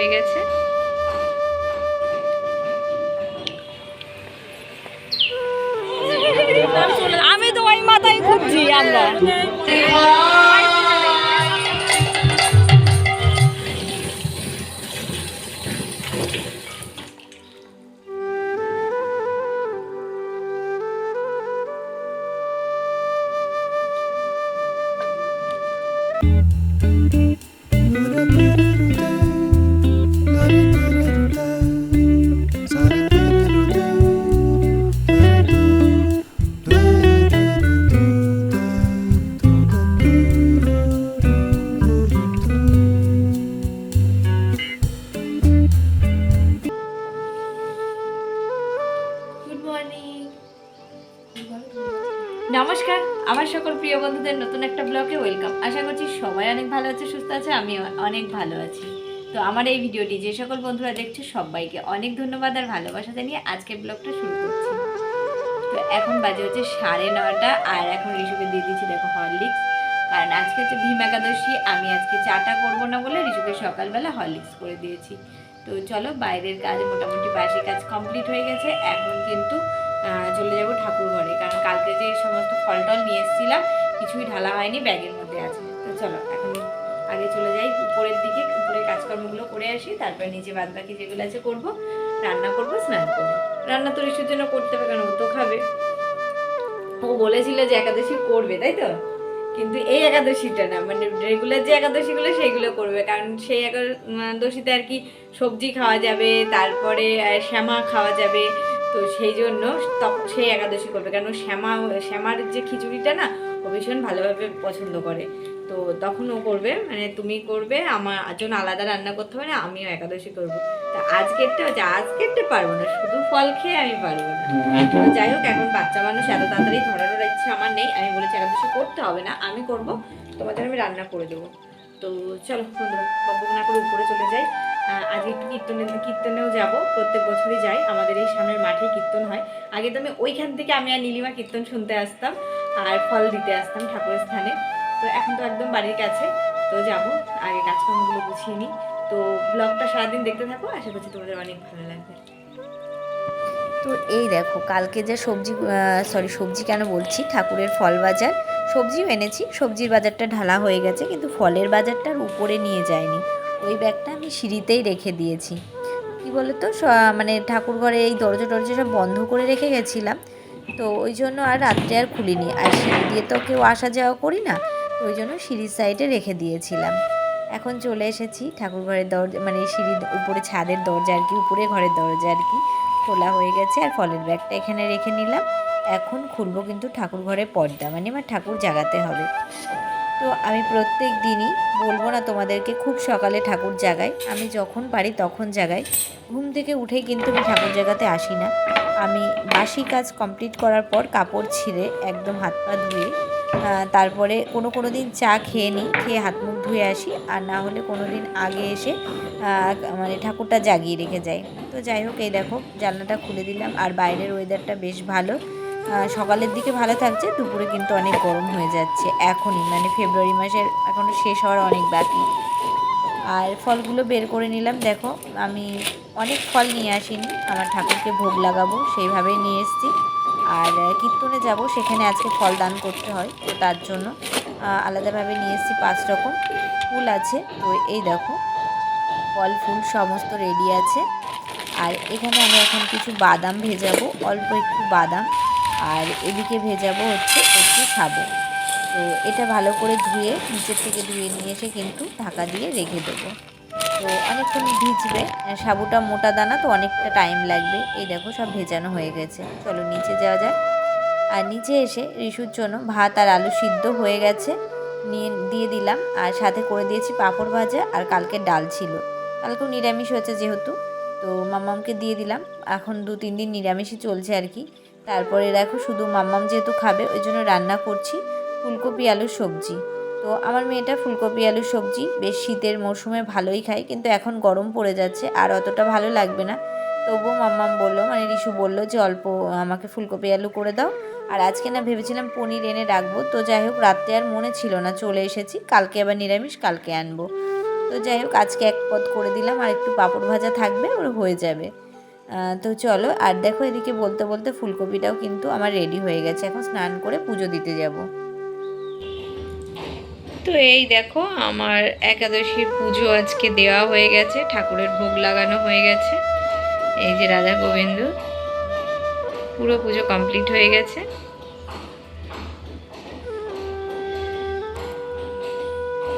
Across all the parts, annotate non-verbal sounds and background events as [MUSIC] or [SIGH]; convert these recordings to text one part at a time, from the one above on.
হয়ে গেছে। আমি তো ওই মাথায় খুঁজছি আমরা। আমার এই ভিডিওটি যে সকল বন্ধুরা দেখছে, সবাইকে অনেক ধন্যবাদ আর ভালোবাসা জানিয়ে আজকের ব্লগটা শুরু করছি। তো এখন বাজে হচ্ছে সাড়ে নটা, আর এখন রিশুকে দিয়ে দিচ্ছি দেখো হরলিক্স। কারণ আজকে হচ্ছে ভীম একাদশী, আমি আজকে চাটা করব না বলে রিশুকে সকালবেলা হরলিক্স করে দিয়েছি। তো চলো, বাইরের কাজ মোটামুটি বাসি কাজ কমপ্লিট হয়ে গেছে, এখন কিন্তু চলে যাব ঠাকুর ঘরে। কারণ কালকে যে সমস্ত ফল টল নিয়ে এসেছিলাম, কিছুই ঢালা হয়নি ব্যাগের মধ্যে আছে। তো চলো, এখন আগে চলে যাই উপরের দিকে। কাজকর্মগুলো করে আসি, তারপরে নিচে বাদ বাকি যেগুলো আছে করব, রান্না করব, স্নান করব। রান্না তো ঋষুর জন্য করতে হবে কারণ ও তো খাবে। ও বলেছিল যে একাদশী করবে, তাই তো? কিন্তু এই একাদশীটা না মানে রেগুলার যে একাদশীগুলো সেইগুলো করবে, কারণ সেই একাদশীতে আর কি সবজি খাওয়া যাবে, তারপরে শ্যামা খাওয়া যাবে। তো সেই জন্য তখন সেই একাদশী করবে। কারণ শ্যামা, শ্যামার যে খিচুড়িটা না, ও ভীষণ ভালোভাবে পছন্দ করে। তো তখন ও করবে মানে তুমি করবে, আমার জন্য আলাদা রান্না করতে হবে না আমিও একাদশী করব। তা আজকেরটা হচ্ছে, আজকেরটা পারব না, শুধু ফল খেয়ে আমি পারব না। তো যাই হোক, এখন বাচ্চা মানুষ এত তাড়াতাড়ি ধরানোর ইচ্ছে আমার নেই, আমি বলেছি একাদশী করতে হবে না, আমি করব তোমাদের আমি রান্না করে দেবো। তো চলো বন্ধুরা না করে উপরে চলে যাই। আজকে একটু কীর্তনে, কীর্তনেও যাব, প্রত্যেক বছরই যাই, আমাদের এই সামনের মাঠে কীর্তন হয়। আগে তো আমি ওইখান থেকে আমি আর নীলিমা কীর্তন শুনতে আসতাম, আর ফল দিতে আসতাম ঠাকুরের স্থানে। তো এখন তো একদম বাড়ির কাছে, তো যাব। আগে কাজকর্মগুলো গুছিয়ে নিই। তো ব্লগটা সারাদিন দেখতে থাকো, আশা করছি তোমাদের অনেক ভালো লাগবে। তো এই দেখো, কালকে যে সবজি সরি সবজি কেন বলছি? ঠাকুরের ফল বাজার। সবজিও এনেছি, সবজির বাজারটা ঢালা হয়ে গেছে, কিন্তু ফলের বাজারটার উপরে নিয়ে যায়নি। ওই ব্যাগটা আমি সিঁড়িতেই রেখে দিয়েছি। কি বলতো মানে ঠাকুর ঘরে এই দরজা টরজা সব বন্ধ করে রেখে গেছিলাম। তো ওই জন্য আর রাত্রে আর খুলিনি। আর সিঁড়ি দিয়ে তো কেউ আসা যাওয়া করি না। ওই জন্য সিঁড়ির সাইডে রেখে দিয়েছিলাম। এখন চলে এসেছি ঠাকুর ঘরের দরজা মানে সিঁড়ির উপরে ছাদের দরজা আর কি, উপরে ঘরের দরজা আর কি। খোলা হয়ে গেছে আর ফলের ব্যাগটা এখানে রেখে নিলাম। এখন খুলবো কিন্তু ঠাকুর ঘরে পর্দা মানে আমার ঠাকুর জাগাতে হবে। তো আমি প্রত্যেক দিনই বলব না তোমাদেরকে, খুব সকালে ঠাকুর জাগাই। আমি যখন পারি তখন জাগাই। ঘুম থেকে উঠেই কিন্তু আমি ঠাকুর জাগাতে আসি না। আমি বাসি কাজ কমপ্লিট করার পর কাপড় ছিঁড়ে একদম হাত পা ধুয়ে তারপরে কোনো কোনো দিন চা খেয়ে নিই, খেয়ে হাত মুখ ধুয়ে আসি, আর না হলে কোনো দিন আগে এসে মানে ঠাকুরটা জাগিয়ে রেখে যাই। তো যাই হোক, এই দেখো, জানলাটা খুলে দিলাম, আর বাইরের ওয়েদারটা বেশ ভালো। সকালের দিকে ভালো থাকছে, দুপুরে কিন্তু অনেক গরম হয়ে যাচ্ছে, এখনই মানে ফেব্রুয়ারি মাসের এখনও শেষ হওয়ার অনেক বাকি। আর ফলগুলো বের করে নিলাম, দেখো, আমি অনেক ফল নিয়ে আসিনি, আমার ঠাকুরকে ভোগ লাগাবো, সেইভাবেই নিয়ে এসেছি। আর কীর্তনে যাব, সেখানে আজকে ফল দান করতে হয়, তো তার জন্য আলাদাভাবে নিয়ে এসেছি পাঁচ রকম ফুল আছে। তো এই দেখো, ফল, ফুল সমস্ত রেডি আছে। আর এখানে আমি এখন কিছু বাদাম ভেজাবো, অল্প একটু বাদাম। আর এদিকে ভেজাবো হচ্ছে একটু সাবু তো এটা ভালো করে ধুয়ে, নিচের থেকে ধুয়ে নিয়ে এসে কিন্তু ঢাকা দিয়ে রেখে দেবো। তো অনেকক্ষণ ভিজবে। সাবুটা মোটা দানা, তো অনেকটা টাইম লাগবে। এই দেখো সব ভেজানো হয়ে গেছে। চলো নিচে যাওয়া যাক। আর নিচে এসে রিসুর জন্য ভাত আর আলু সিদ্ধ হয়ে গেছে। নিয়ে দিয়ে দিলাম। আর সাথে করে দিয়েছি পাঁপড় ভাজা আর কালকে ডাল ছিল। কালকেও নিরামিষ হয়েছে যেহেতু। তো মাম্মামকে দিয়ে দিলাম। এখন দু, তিন দিন নিরামিষই চলছে আর কি। তারপরে দেখো শুধু মাম্মাম যেহেতু খাবে, ওই জন্য রান্না করছি ফুলকপি আলুর সবজি। তো আমার মেয়েটা ফুলকপি, আলু, সবজি, বেশ শীতের মরশুমে ভালোই খায়, কিন্তু এখন গরম পড়ে যাচ্ছে আর অতটা ভালো লাগবে না। তবুও মাম্মাম বলল মানে রিশু বলল যে, অল্প আমাকে ফুলকপি, আলু করে দাও। আর আজকে না ভেবেছিলাম পনির এনে রাখব, তো যাই হোক রাত্রে আর মনে ছিল না, চলে এসেছি, কালকে আবার নিরামিষ, কালকে আনব। তো যাই হোক আজকে এক পদ করে দিলাম, আর একটু পাঁপড় ভাজা থাকবে, ওর হয়ে যাবে। তো চলো, আর দেখো এদিকে বলতে বলতে ফুলকপিটাও কিন্তু আমার রেডি হয়ে গেছে, এখন স্নান করে পুজো দিতে যাব। তো এই দেখো, আমার একাদশীর পুজো আজকে দেওয়া হয়ে গেছে, ঠাকুরের ভোগ লাগানো হয়ে গেছে। এই যে রাধা গোবিন্দ, পুরো পুজো কমপ্লিট হয়ে গেছে।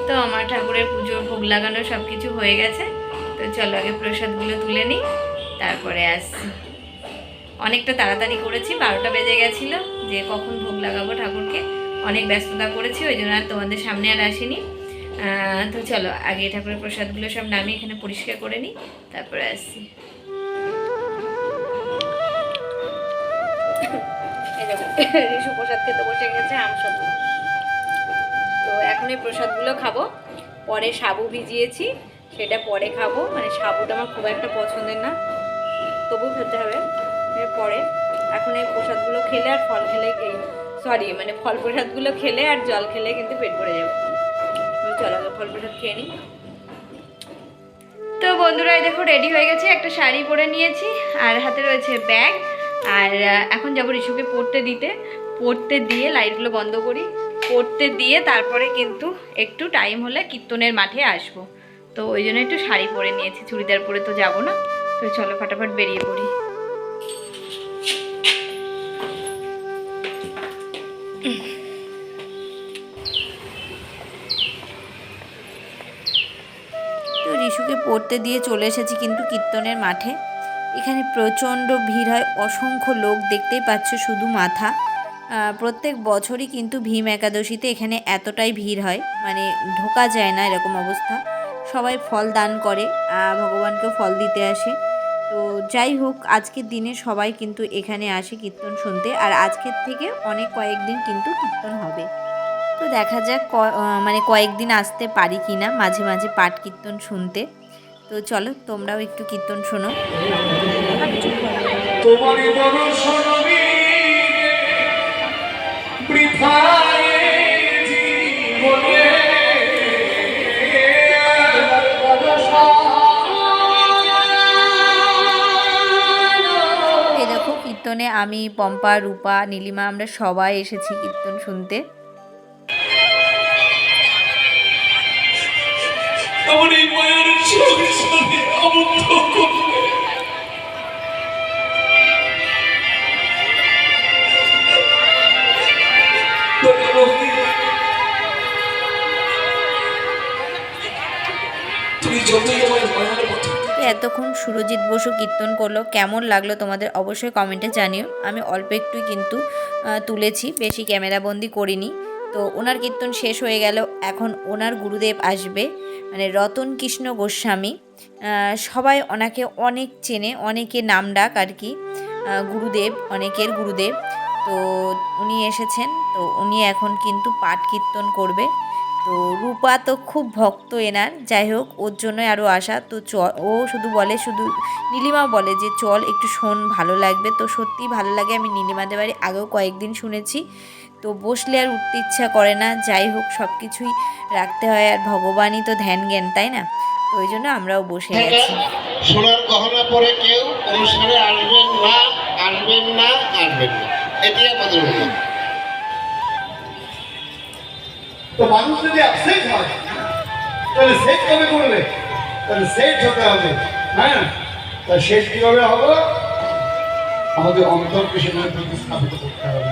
তো আমার ঠাকুরের পুজো, ভোগ লাগানো সব কিছু হয়ে গেছে। তো চলো আগে প্রসাদগুলো তুলে নিই, তারপরে আসছি। অনেকটা তাড়াতাড়ি করেছি, বারোটা বেজে গেছিল, যে কখন ভোগ লাগাবো ঠাকুরকে। অনেক ব্যস্ততা করেছি, ওই জন্য আর তোমাদের সামনে আর আসিনি। তো চলো, আগে ঠাকুরের প্রসাদগুলো সব নামিয়ে এখানে পরিষ্কার করে নিই, তারপরে আসছি। এই রিশু প্রসাদ খেতে বসে গেছে আমসত্ব তো এখন এই প্রসাদগুলো খাব, পরে সাবু ভিজিয়েছি, সেটা পরে খাব মানে সাবুটা আমার খুব একটা পছন্দের না তবু খেতে হবে পরে এখন এই প্রসাদগুলো খেলে আর ফল খেলে সরি মানে ফল প্রসাদগুলো খেলে আর জল খেলে কিন্তু পেট ভরে যাবে। চলো ফল প্রসাদ খেয়ে নিই। তো বন্ধুরা দেখো রেডি হয়ে গেছে, একটা শাড়ি পরে নিয়েছি, আর হাতে রয়েছে ব্যাগ আর এখন যাব রিশুকে পড়তে দিতে। পড়তে দিয়ে লাইটগুলো বন্ধ করি। পড়তে দিয়ে তারপরে কিন্তু একটু টাইম হলে কীর্তনের মাঠে আসব। তো ওই জন্য একটু শাড়ি পরে নিয়েছি, চুড়িদার পরে তো যাব না। তো চলো ফটাফট বেরিয়ে পড়ি। পড়তে দিয়ে চলে এসেছি কিন্তু কীর্তনের মাঠে। এখানে প্রচণ্ড ভিড় হয়, অসংখ্য লোক দেখতেই পাচ্ছ শুধু মাথা। প্রত্যেক বছরই কিন্তু ভীম একাদশীতে এখানে এতটাই ভিড় হয় মানে ঢোকা যায় না এরকম অবস্থা। সবাই ফল দান করে ভগবানকে ফল দিতে আসে। তো যাই হোক, আজকের দিনে সবাই কিন্তু এখানে আসে কীর্তন শুনতে, আর আজকের থেকে অনেক কয়েকদিন কিন্তু কীর্তন হবে। তো দেখা যাক মানে কয়েকদিন আসতে পারি কি না মাঝে মাঝে পাঠ কীর্তন শুনতে। তো চলো তোমরাও একটু কীর্তন শোনো। কীর্তনে আমি পম্পা রূপা নীলিমা আমরা সবাই এসেছি কীর্তন শুনতে। আমার এই মায়ের আবদ্ধ এতক্ষণ সুরজিৎ বসু কীর্তন করল, কেমন লাগল তোমাদের অবশ্যই কমেন্টে জানিও। আমি অল্প একটু কিন্তু তুলেছি, বেশি ক্যামেরাবন্দি করিনি। তো ওনার কীর্তন শেষ হয়ে গেল, এখন ওনার গুরুদেব আসবে মানে রতন কৃষ্ণ গোস্বামী। সবাই ওনাকে অনেক চেনে, অনেকে নাম ডাক আর কি। গুরুদেব, অনেকের গুরুদেব। তো উনি এসেছেন, তো উনি এখন কিন্তু পাঠ কীর্তন করবে। তো রূপা তো খুব ভক্ত এনার, যাই হোক, ওর জন্যই আরও আসা তো চ, ও শুধু বলে, শুধু নীলিমা বলে যে, চল, একটু শোন, ভালো লাগবে। তো সত্যিই ভালো লাগে, আমি নীলিমাদের বাড়ি আগেও কয়েকদিন শুনেছি। তো বসলে আর উঠতে ইচ্ছা করে না। যাই হোক সব কিছুই রাখতে হয় আর ভগবানই তো ধ্যান জ্ঞান তাই না? ওই জন্য আমরাও বসে গেছি। সোনার গহনা পরে কেউ অনুষ্ঠানে আসবেন না আসবেন না আসবেন না। এটি আমাদের তো মানুষ যদি আপসেট হয় তাহলে সেট কবে করবে তাহলে সেট হতে হবে হ্যাঁ তা শেষ কীভাবে হবে? আমাদের অন্তরকে সেখানে প্রতিস্থাপিত করতে হবে।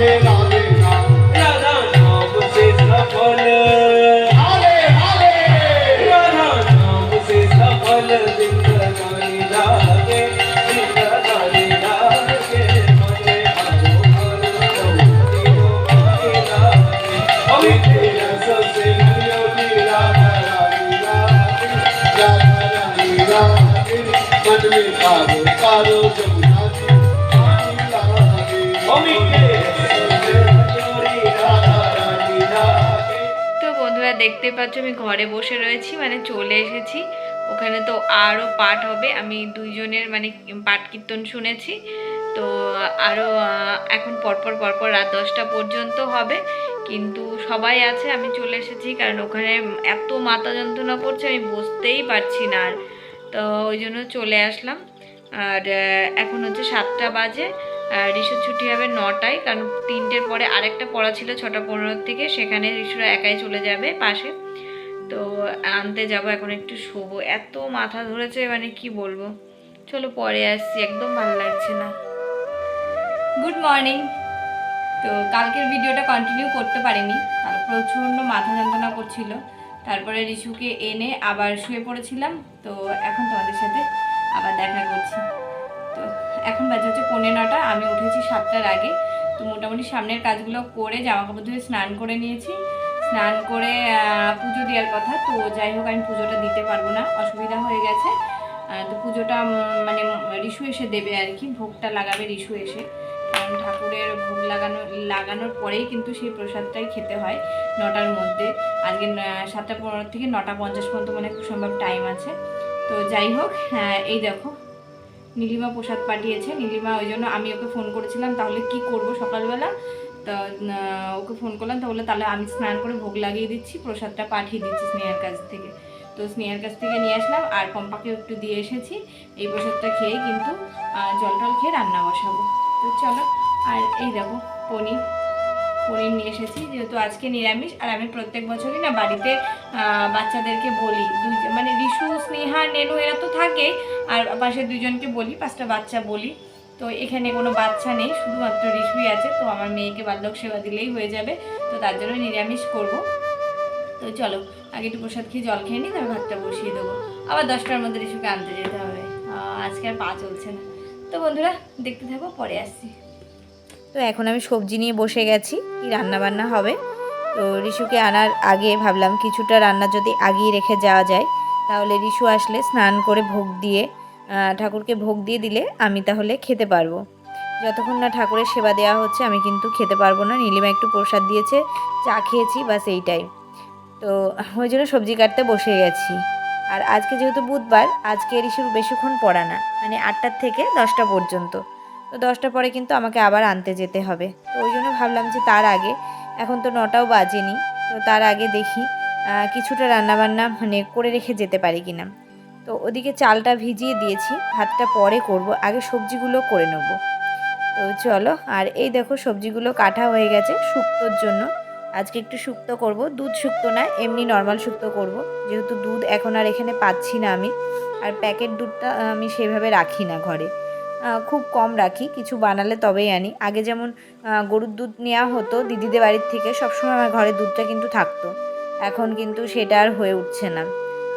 Yeah. দেখতে পাচ্ছ, আমি ঘরে বসে রয়েছি মানে চলে এসেছি। ওখানে তো আরও পাঠ হবে, আমি দুইজনের মানে পাঠ কীর্তন শুনেছি। তো আরও এখন পরপর পরপর রাত দশটা পর্যন্ত হবে। কিন্তু সবাই আছে, আমি চলে এসেছি, কারণ ওখানে এত মাথা যন্ত্রণা করছে, আমি বসতেই পারছি না আর। তো ওই জন্য চলে আসলাম। আর এখন হচ্ছে সাতটা বাজে। রিসুর ছুটি হবে নটায়, কারণ তিনটের পরে আরেকটা পড়া ছিল ছটা পনেরো থেকে সেখানে রিসুরা একাই চলে যাবে পাশে। তো আনতে যাব, এখন একটু শোবো। এত মাথা ধরেছে মানে কি বলব? চলো পরে আসছি, একদম ভালো লাগছে না। গুড মর্নিং তো কালকের ভিডিওটা কন্টিনিউ করতে পারিনি কাল প্রচণ্ড মাথা যন্ত্রণা করছিল। তারপরে রিশুকে এনে আবার শুয়ে পড়েছিলাম, তো এখন তোমাদের সাথে আবার দেখা করছি। এখন বাজে হচ্ছে পৌনে নটা আমি উঠেছি সাতটার আগে। তো মোটামুটি সামনের কাজগুলো করে জামা কাপড় ধুয়ে স্নান করে নিয়েছি। স্নান করে পুজো দেওয়ার কথা তো যাই হোক আমি পুজোটা দিতে পারব না অসুবিধা হয়ে গেছে। তো পুজোটা মানে রিশু এসে দেবে আর কি ভোগটা লাগাবে রিশু এসে। কারণ ঠাকুরের ভোগ লাগানো লাগানোর পরেই কিন্তু সেই প্রসাদটাই খেতে হয় নটার মধ্যে। আজকে সাতটা পনেরো থেকে নটা পঞ্চাশ পর্যন্ত মানে সম্ভব টাইম আছে। তো যাই হোক হ্যাঁ, এই দেখো নীলিমা প্রসাদ পাঠিয়েছে। নীলিমা, ওই জন্য আমি ওকে ফোন করেছিলাম, তাহলে কি করব সকালবেলা? তা ওকে ফোন করলাম, তাহলে তাহলে আমি স্নান করে ভোগ লাগিয়ে দিচ্ছি, প্রসাদটা পাঠিয়ে দিচ্ছি স্নেহার কাছ থেকে। তো স্নেহার কাছ থেকে নিয়ে আসলাম, আর পম্পাকে একটু দিয়ে এসেছি, এই প্রসাদটা খেয়ে কিন্তু জল টল খেয়ে রান্না বসাবো। তো চলো, আর এই দেখো, পনির। পনির নিয়ে এসেছি, যেহেতু আজকে নিরামিষ, আর আমি প্রত্যেক বছরই না বাড়িতে বাচ্চাদেরকে বলি, দুই মানে রিশু, স্নেহা, নেনু, এরা তো থাকে, আর পাশে দুজনকে বলি, পাঁচটা বাচ্চা বলি। তো এখানে কোনো বাচ্চা নেই, শুধুমাত্র রিশুই আছে, তো আমার মেয়েকে বাল্যক সেবা দিলেই হয়ে যাবে, তো তার জন্য নিরামিষ করব। তো চলো, আগে একটু প্রসাদ খেয়ে জল খেয়ে নিই, তারপর ভাতটা বসিয়ে দেবো। আবার দশটার মধ্যে রিশুকে আনতে যেতে হবে। আজকে আর পা চলছে না। তো বন্ধুরা, দেখতে থাকো, পরে আসছি। তো এখন আমি সবজি নিয়ে বসে গেছি, কি রান্না বান্না হবে? তো রিশুকে আনার আগে ভাবলাম কিছুটা রান্না যদি আগিয়ে রেখে যাওয়া যায়, তাহলে রিশু আসলে স্নান করে ভোগ দিয়ে ঠাকুরকে ভোগ দিয়ে দিলে আমি তাহলে খেতে পারব। যতক্ষণ না ঠাকুরের সেবা দেওয়া হচ্ছে, আমি কিন্তু খেতে পারব না। নীলিমা একটু প্রসাদ দিয়েছে, চা খেয়েছি বাস এইটাই। তো ওই জন্য সবজি কাটতে বসে গেছি। আর আজকে যেহেতু বুধবার, আজকে রিশুর বেশিক্ষণ পড়া না মানে আটটার থেকে দশটা পর্যন্ত। তো দশটা পরে কিন্তু আমাকে আবার আনতে যেতে হবে। তো ওই জন্য ভাবলাম যে তার আগে, এখন তো নটাও বাজেনি, তো তার আগে দেখি কিছুটা রান্নাবান্না মানে করে রেখে যেতে পারি কিনা। তো ওদিকে চালটা ভিজিয়ে দিয়েছি, ভাতটা পরে করব, আগে সবজিগুলো করে নেব। তো চলো, আর এই দেখো সবজিগুলো কাটা হয়ে গেছে শুক্তোর জন্য। আজকে একটু শুক্তো করব, দুধ শুক্তো না, এমনি নর্মাল শুক্তো করব। যেহেতু দুধ এখন আর এখানে পাচ্ছি না আমি, আর প্যাকেট দুধটা আমি সেভাবে রাখি না ঘরে। খুব কম রাখি, কিছু বানালে তবেই আনি। আগে যেমন গরুর দুধ নেওয়া হতো, দিদিদের বাড়ির থেকে সবসময় আমার ঘরে দুধটা কিন্তু থাকতো। এখন কিন্তু সেটা আর হয়ে উঠছে না।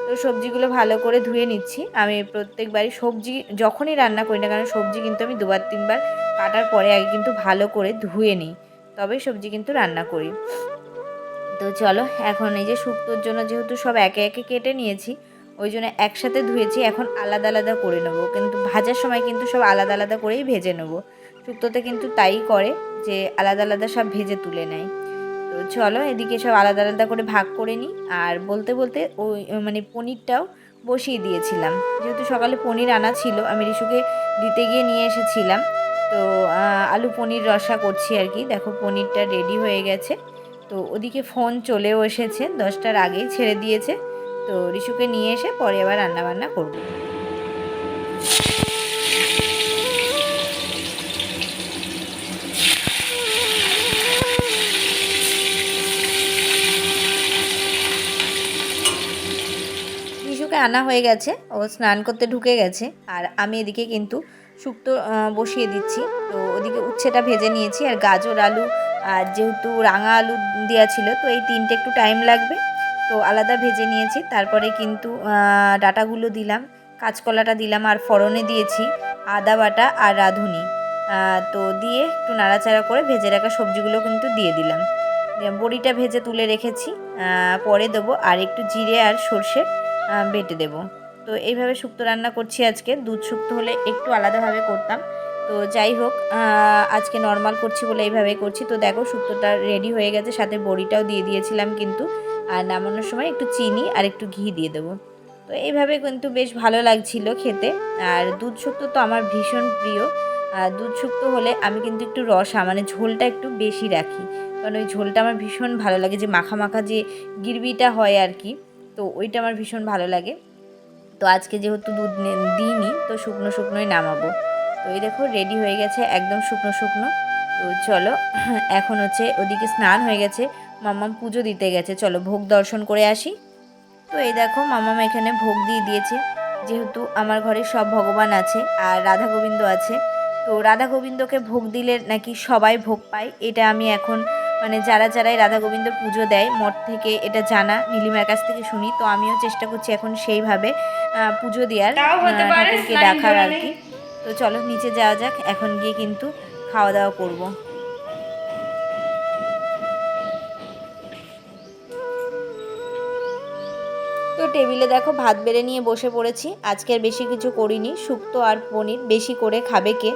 তো সবজিগুলো ভালো করে ধুয়ে নিচ্ছি। আমি প্রত্যেকবারই সবজি, যখনই রান্না করি না কারণ সবজি কিন্তু আমি দুবার, তিনবার কাটার পরে আগে কিন্তু ভালো করে ধুয়ে নিই। তবেই সবজি কিন্তু রান্না করি। তো চলো, এখন এই যে শুক্তোর জন্য যেহেতু সব একে একে কেটে নিয়েছি ওই জন্য একসাথে ধুয়েছি, এখন আলাদা আলাদা করে নেব। কিন্তু ভাজার সময় কিন্তু সব আলাদা আলাদা করেই ভেজে নেব। শুক্তোতে কিন্তু তাই করে যে আলাদা আলাদা সব ভেজে তুলে নেয়। তো চলো এদিকে সব আলাদা আলাদা করে ভাগ করে নিই। আর বলতে বলতে ওই মানে পনিরটাও বসিয়ে দিয়েছিলাম। যেহেতু সকালে পনির আনা ছিল, আমি রিশুকে দিতে গিয়ে নিয়ে এসেছিলাম। তো আলু পনির রসা করছি আর কি। দেখো পনিরটা রেডি হয়ে গেছে। তো ওদিকে ফোন চলেও এসেছে, দশটার আগেই ছেড়ে দিয়েছে। তো রিশুকে নিয়ে এসে পরে আবার রান্নাবান্না করব। আনা হয়ে গেছে, ও স্নান করতে ঢুকে গেছে, আর আমি এদিকে কিন্তু শুক্তো বসিয়ে দিচ্ছি। তো ওদিকে উচ্ছেটা ভেজে নিয়েছি, আর গাজর, আলু, আর যেহেতু রাঙা আলু দেওয়া ছিল, তো এই তিনটে একটু টাইম লাগবে। তো আলাদা ভেজে নিয়েছি। তারপরে কিন্তু ডাটাগুলো দিলাম, কাঁচকলাটা দিলাম আর ফড়নে দিয়েছি আদা বাটা আর রাঁধুনি। তো দিয়ে একটু নাড়াচাড়া করে ভেজে রাখা সবজিগুলো কিন্তু দিয়ে দিলাম। বড়িটা ভেজে তুলে রেখেছি। পরে দেবো আর একটু জিরে আর সর্ষে বেটে দেবো। তো এইভাবে শুক্তো রান্না করছি আজকে। দুধ শুক্তো হলে একটু আলাদাভাবে করতাম। তো যাই হোক আজকে নর্মাল করছি বলে এইভাবেই করছি। তো দেখো শুক্তোটা রেডি হয়ে গেছে, সাথে বড়িটাও দিয়ে দিয়েছিলাম কিন্তু। আর নামানোর সময় একটু চিনি আর একটু ঘি দিয়ে দেবো। তো এইভাবে কিন্তু বেশ ভালো লাগছিল খেতে। আর দুধ শুক্তো তো আমার ভীষণ প্রিয়। আর দুধ শুক্তো হলে আমি কিন্তু একটু রসা মানে ঝোলটা একটু বেশি রাখি। কারণ ওই ঝোলটা আমার ভীষণ ভালো লাগে, যে মাখা মাখা যে গিরবিটা হয় আর কি, তো ওইটা আমার ভীষণ ভালো লাগে। তো আজকে যেহেতু দুধ দিইনি, তো শুকনো শুকনোই নামাবো। তো এই দেখো রেডি হয়ে গেছে একদম শুকনো শুকনো। তো চলো [CLEARS THROAT] এখন হচ্ছে ওদিকে স্নান হয়ে গেছে। মাম্মাম পুজো দিতে গেছে। চলো ভোগ দর্শন করে আসি। তো এই দেখো মামাম এখানে ভোগ দিয়ে দিয়েছে। যেহেতু আমার ঘরে সব ভগবান আছে আর রাধা গোবিন্দ আছে তো রাধা গোবিন্দকে ভোগ দিলে নাকি সবাই ভোগ পায়। এটা আমি এখন মানে যারা যারাই রাধা গোবিন্দ পুজো দেয় মঠ থেকে এটা জানা নীলিমার কাছ থেকে শুনি। তো আমিও চেষ্টা করছি এখন সেইভাবে পুজো দেওয়ার ঠাকুরকে ডাকার আর কি। তো চলো নিচে যাওয়া যাক, এখন গিয়ে কিন্তু খাওয়া দাওয়া করব। তো টেবিলে দেখো ভাত বেড়ে নিয়ে বসে পড়েছি আজকের বেশি কিছু করিনি, শুক্তো আর পনির বেশি করে খাবে কে?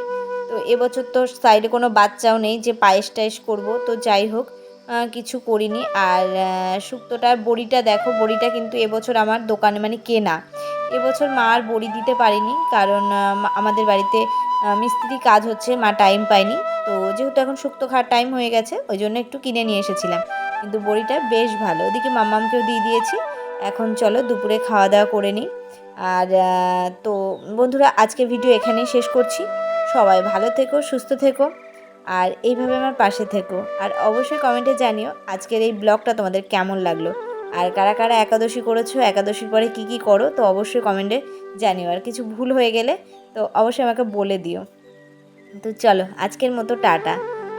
তো এবছর তো সাইডে কোনো বাচ্চাও নেই যে পায়েস টায়েস করব, তো যাই হোক কিছু করিনি। আর শুক্তোটার বড়িটা দেখো, বড়িটা কিন্তু এবছর আমার দোকানে মানে কেনা। এবছর মা আর বড়ি দিতে পারিনি, কারণ আমাদের বাড়িতে মিস্ত্রি কাজ হচ্ছে, মা টাইম পায়নি। তো যেহেতু এখন শুক্তো খাওয়ার টাইম হয়ে গেছে, ওই জন্য একটু কিনে নিয়ে এসেছিলাম। কিন্তু বড়িটা বেশ ভালো। ওদিকে মাম্মামকেও দিয়ে দিয়েছি। এখন চলো দুপুরে খাওয়া দাওয়া করে নিই। আর তো বন্ধুরা, আজকে ভিডিও এখানেই শেষ করছি। সবাই ভালো থেকো, সুস্থ থেকো। আর এইভাবে আমার পাশে থেকো। আর অবশ্যই কমেন্টে জানিও আজকের এই ব্লগটা তোমাদের কেমন লাগল। আর কারা কারা একাদশী করেছ, একাদশীর পরে কি কি করো, তো অবশ্যই কমেন্টে জানিও। আর কিছু ভুল হয়ে গেলে তো অবশ্যই আমাকে বলে দিও। তো চলো, আজকের মতো টাটা।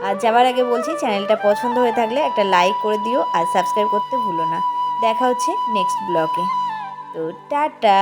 আর যাওয়ার আগে বলছি, চ্যানেলটা পছন্দ হয়ে থাকলে একটা লাইক করে দিও আর সাবস্ক্রাইব করতে ভুলো না। দেখা হচ্ছে নেক্সট ব্লগে তো টাটা!